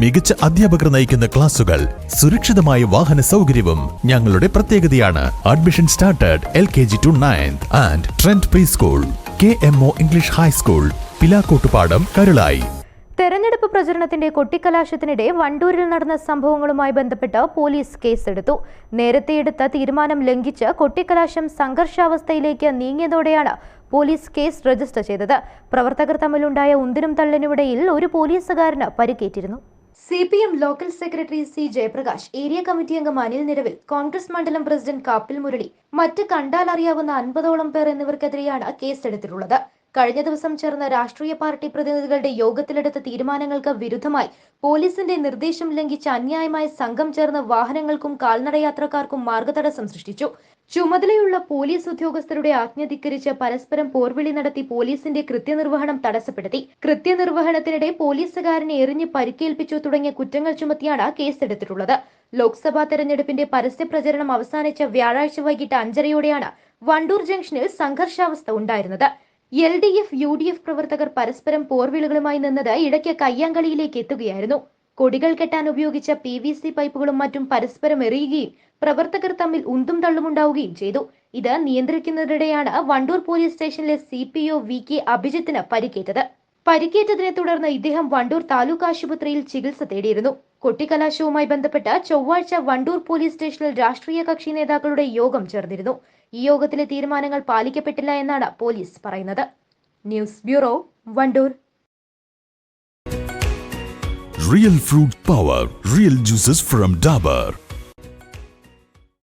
മികച്ച അധ്യാപകർ നയിക്കുന്ന ക്ലാസുകൾ സുരക്ഷിതമായ വാഹന സൗകര്യവും ഞങ്ങളുടെ പ്രത്യേകതയാണ്. Admission started L K G to ninth and trend pre school K M O English high school Pilakkottupadam Karulayi തെരഞ്ഞെടുപ്പ് പ്രചരണത്തിന്റെ കൊട്ടിക്കലാശത്തിനിടെ വണ്ടൂരിൽ നടന്ന സംഭവങ്ങളുമായി ബന്ധപ്പെട്ട് പോലീസ് കേസെടുത്തു. നേരത്തെ എടുത്ത തീരുമാനം ലംഘിച്ച് കൊട്ടിക്കലാശം സംഘർഷാവസ്ഥയിലേക്ക് നീങ്ങിയതോടെയാണ് പോലീസ് കേസ് രജിസ്റ്റർ ചെയ്തത്. പ്രവർത്തകർ തമ്മിലുണ്ടായ ഉന്തിനും തള്ളിനുമിടയിൽ ഒരു പോലീസുകാരന് പരിക്കേറ്റിരുന്നു. C P M local secretary C Jayaprakash area committee അംഗം അനിൽ നിരവിൽ കോൺഗ്രസ് മണ്ഡലം പ്രസിഡന്റ് കാപ്പിൽ മുരളി മറ്റ് കണ്ടാൽ അറിയാവുന്ന അൻപതോളം പേർ എന്നിവർക്കെതിരെയാണ് കേസെടുത്തിട്ടുള്ളത്. കഴിഞ്ഞ ദിവസം ചേർന്ന രാഷ്ട്രീയ പാർട്ടി പ്രതിനിധികളുടെ യോഗത്തിലെടുത്ത തീരുമാനങ്ങൾക്ക് വിരുദ്ധമായി പോലീസിന്റെ നിർദ്ദേശം ലംഘിച്ച് അന്യായമായി സംഘം ചേർന്ന് വാഹനങ്ങൾക്കും കാൽനടയാത്രക്കാർക്കും മാർഗതടസ്സം സൃഷ്ടിച്ചു. ചുമതലയുള്ള പോലീസ് ഉദ്യോഗസ്ഥരുടെ ആജ്ഞ ധിക്കരിച്ച് പരസ്പരം പോർവിളി നടത്തി പോലീസിന്റെ കൃത്യനിർവഹണം തടസ്സപ്പെടുത്തി. കൃത്യനിർവഹണത്തിനിടെ പോലീസുകാരനെ എറിഞ്ഞ് പരിക്കേൽപ്പിച്ചു തുടങ്ങിയ കുറ്റങ്ങൾ ചുമത്തിയാണ് കേസെടുത്തിട്ടുള്ളത്. ലോക്സഭാ തെരഞ്ഞെടുപ്പിന്റെ പരസ്യ പ്രചരണം അവസാനിച്ച വ്യാഴാഴ്ച വൈകിട്ട് അഞ്ചരയോടെയാണ് വണ്ടൂർ ജംഗ്ഷനിൽ സംഘർഷാവസ്ഥ ഉണ്ടായിരുന്നത്. L D F U D F പ്രവർത്തകർ പരസ്പരം പോർവിളുകളുമായി നിന്നത് ഇടയ്ക്ക് കയ്യാങ്കളിയിലേക്ക് എത്തുകയായിരുന്നു. കൊടികൾ കെട്ടാൻ ഉപയോഗിച്ച പി വി സി പൈപ്പുകളും മറ്റും പരസ്പരം എറിയുകയും പ്രവർത്തകർ തമ്മിൽ ഉന്തും തള്ളുമുണ്ടാവുകയും ചെയ്തു. ഇത് നിയന്ത്രിക്കുന്നതിനിടെയാണ് വണ്ടൂർ പോലീസ് സ്റ്റേഷനിലെ C P O V K അഭിജിത്തിന് പരിക്കേറ്റത്. പരിക്കേറ്റതിനെ തുടർന്ന് ഇദ്ദേഹം വണ്ടൂർ താലൂക്ക് ആശുപത്രിയിൽ ചികിത്സ തേടിയിരുന്നു. കൊട്ടിക്കലാശവുമായി ബന്ധപ്പെട്ട് ചൊവ്വാഴ്ച വണ്ടൂർ പോലീസ് സ്റ്റേഷനിൽ രാഷ്ട്രീയ കക്ഷി നേതാക്കളുടെ യോഗം ചേർന്നിരുന്നു. ഈ യോഗത്തിലെ തീരുമാനങ്ങൾ പാലിക്കപ്പെട്ടില്ല എന്നാണ് പോലീസ് പറയുന്നത്. News bureau Wandoor. Real fruit power real juices from Dabur.